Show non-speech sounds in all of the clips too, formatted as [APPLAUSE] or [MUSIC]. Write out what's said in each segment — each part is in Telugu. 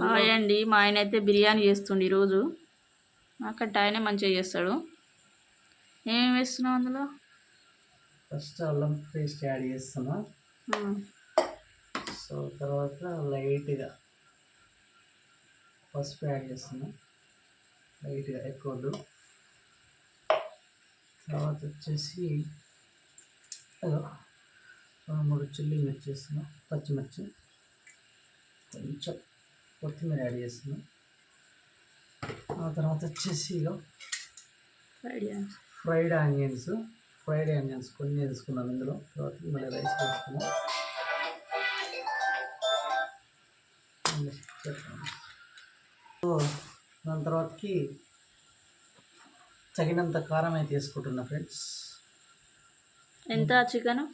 హాయ్ అండి. మా ఆయన అయితే బిర్యానీ చేస్తుండు ఈరోజు. నాకంటే ఆయనే మంచిగా చేస్తాడు. ఏమేమి వేస్తున్నావు అందులో? ఫస్ట్ అల్లం పేస్ట్ యాడ్ చేస్తున్నా. సో తర్వాత లైట్గా పసుపు యాడ్ చేస్తున్నా. లైట్గా ఎక్కువ తర్వాత వచ్చేసి మూడు చిల్లీ మిర్చి చేస్తున్నా పచ్చిమిర్చి. కొంచెం కొత్తిమీర యాడ్ చేస్తున్నా. ఆ తర్వాత వచ్చేసి ఫ్రైడ్ ఆనియన్స్. ఫ్రైడ్ ఆనియన్స్ కొన్ని వేసుకున్నాను ఇందులో. తర్వాత మళ్ళీ రైస్ వేసుకున్నాను సో దాని తర్వాతకి తగినంత కారం అయితే వేసుకుంటున్నా ఫ్రెండ్స్. ఎంత చికెన్?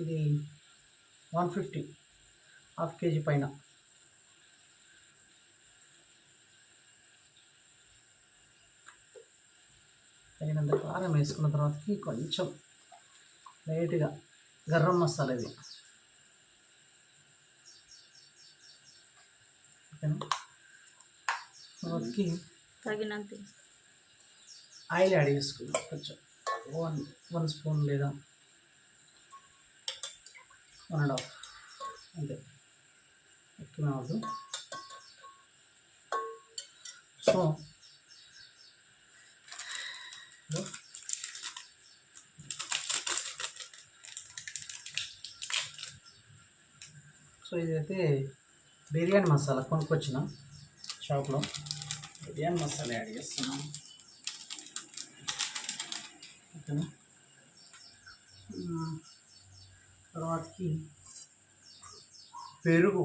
ఇది వన్ ఫిఫ్టీ హాఫ్ కేజీ పైన. తగినంత కారం వేసుకున్న తర్వాతకి కొంచెం లైట్గా గరం మసాలా ఇది. తర్వాతకి తగినంత ఆయిల్ యాడ్ చేసుకుందాం కొంచెం. వన్ వన్ స్పూన్ లేదా వన్ అండ్ హాఫ్. అంతే. ఎక్కువ అవ్వదు సో హలో సో ఇదైతే బిర్యానీ మసాలా కొనుక్కొచ్చిన షాప్లో. బిర్యానీ మసాలా యాడ్ చేస్తున్నాం. ఓకేనా? తర్వాతకి పెరుగు.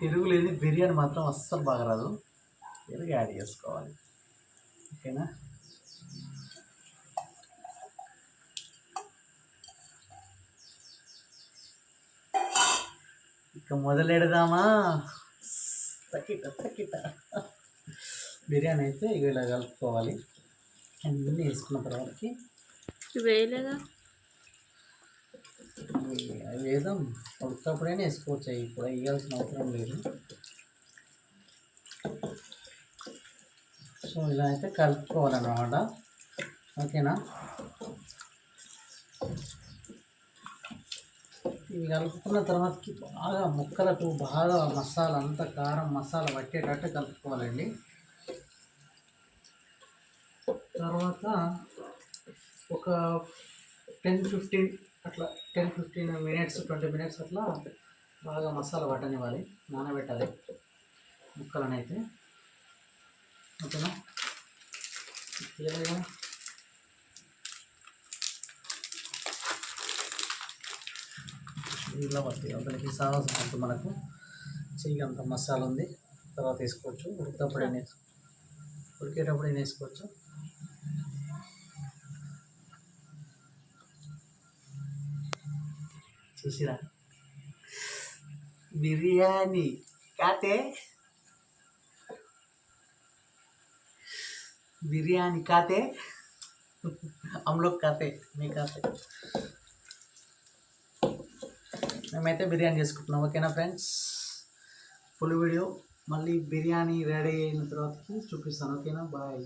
పెరుగు లేని బిర్యానీ మాత్రం అస్సలు బాగా రాదు పెరుగు యాడ్ చేసుకోవాలి. ఓకేనా? ఇక మొదలెడదామా? తక్కిట తక్కిట బిర్యానీ అయితే ఇక ఇలా కలుపుకోవాలి. అన్నీ వేసుకున్న తర్వాతకి ఇవి వేయలేదా? అవి వేద్దాం. ఉడకప్పుడైనా వేసుకోవచ్చు. అవి ఇప్పుడు వేయాల్సిన అవసరం లేదు. సో ఇలా అయితే కలుపుకోవాలన్నమాట. ఓకేనా? ఇవి కలుపుకున్న తర్వాతకి బాగా ముక్కలకు బాగా మసాలా అంతా కారం మసాలా పట్టేటట్టు కలుపుకోవాలండి. తర్వాత ఒక టెన్ ఫిఫ్టీన్ అట్లా ten fifteen minutes twenty minutes అట్లా బాగా మసాలా పట్టనివ్వాలి నానబెట్టాలి ముక్కలనైతే. ఓకేనా? తీయలేదా ఇలా పట్టి అతనికి సాహసం అంటూ మనకు చెయ్యి అంత మసాలా ఉంది తర్వాత వేసుకోవచ్చు ఉడికేటప్పుడు అయినా ఉడికేటప్పుడు అయినా వేసుకోవచ్చు చూసిరా బిర్యానీ కాతే బిర్యానీ కాతే [LAUGHS] हम लोग खाते नहीं खाते మేమైతే బిర్యానీ చేసుకుంటున్నాం ఓకేనా ఫ్రెండ్స్? Full video. మళ్ళీ బిర్యానీ రెడీ అయిన తర్వాతకి చూపిస్తాను ఓకేనా? బాయ్.